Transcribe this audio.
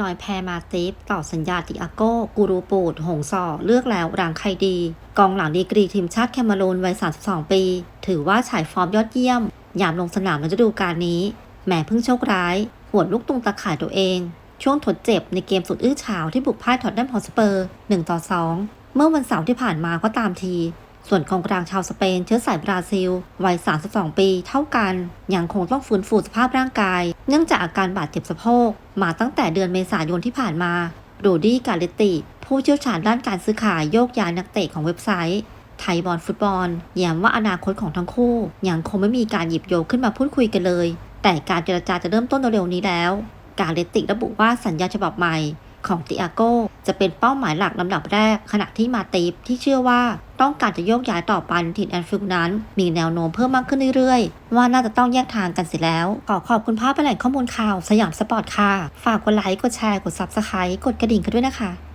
ลอยแพมาติฟต่อสัญญาติอาโก้ กูรูปูด หงสอเลือกแล้วรางใครดี กองหลังดีกรีทีมชาติแคนารูนวัย 32 ปี ถือว่าฉายฟอร์มยอดเยี่ยม ยามลงสนามในฤดูกาลนี้ แหมเพิ่งโชคร้ายหวดลูกตุงตะข่ายตัวเอง ช่วงทดเจ็บในเกมสุดอื้อฉาวที่บุกพ่ายทอตแนมฮอสเปอร์1ต่อ2เมื่อวันเสาร์ที่ผ่านมาก็ตามที ส่วนกองกลางชาวสเปนเชื้อสายบราซิล วัย 32 ปี เท่ากัน ยังคงต้องฟื้นฟูสภาพร่างกาย เนื่องจากอาการบาดเจ็บสะโพก มาตั้งแต่เดือนเมษายนที่ผ่านมาโรดี้กาเลติ ผู้เชี่ยวชาญด้านการซื้อขายโยกย้ายนักเตะของเว็บไซต์ไทยบอลฟุตบอลย้ำว่าอนาคตของทั้งคู่ยังคงไม่มีการหยิบโยกขึ้นมาพูดคุยกันเลย แต่การเจรจาจะเริ่มต้นเร็วๆนี้แล้ว กาเลตติระบุว่าสัญญาฉบับใหม่ ของติอาโก้จะเป็นเป้าหมายหลักลำดับแรก ขณะที่มาติฟที่เชื่อว่าต้องการจะโยกย้ายต่อไปถิ่นแอนฟิลนั้น มีแนวโน้มเพิ่มมากขึ้นเรื่อยๆ ว่าน่าจะต้องแยกทางกันเสียแล้ว ขอขอบคุณภาพเป็นแหล่งข้อมูลข่าวสยามสปอร์ตค่ะ ฝากกดไลค์กดแชร์กด Subscribe กดกระดิ่งกันด้วยนะคะ